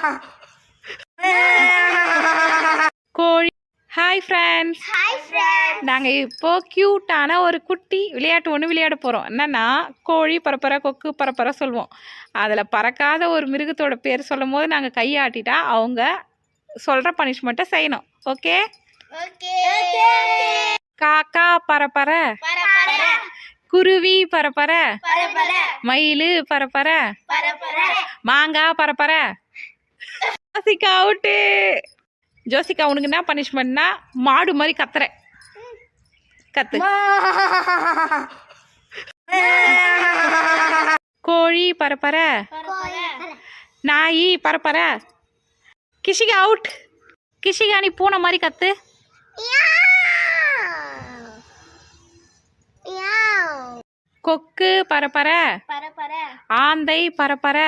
கோழி. Hi friends hi friend நாங்கள் இப்போ க்யூட்டான ஒரு குட்டி விளையாட்டு ஒன்று விளையாட போகிறோம் என்னன்னா கோழி பரப்பர கொக்கு பரப்பர சொல்லுவோம் அதில் பறக்காத ஒரு மிருகத்தோட பேர் சொல்லும் போது நாங்கள் கையாட்டிட்டா அவங்க சொல்கிற பனிஷ்மெண்ட்டை செய்யணும். ஓகே ஓகே காக்கா பரப்பர. பரபர குருவி பரப்பர. பரபர மயில் பரப்பர. பரபர மாங்காய் பரப்பர. ஜோசிகா அவுட்டு. ஜோசிகா உனக்கு என்ன பனிஷ்மெண்ட்னா மாடு மாதிரி கத்துற. கத்து. கோழி பரப்பர நாய் பரப்பர கிஷிகா அவுட். கிஷிகா நீ பூனை மாதிரி கத்து. கொக்கு பரப்பர ஆந்தை பரப்பர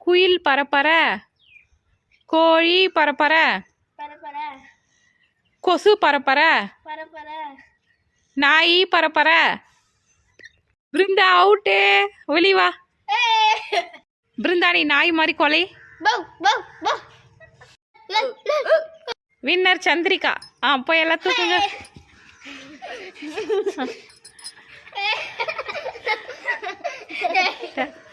குயில் பரப்பர கோழி பரப்பர பரபர கொசு பரப்பர பரபர நாய் பரப்பர பிருந்தா அவுட்டு. வெளிவா பிருந்தா நீ நாய் மாதிரி கொலை. வின்னர் சந்திரிகா. ஆ போய் எல்லாம் தூக்குங்க.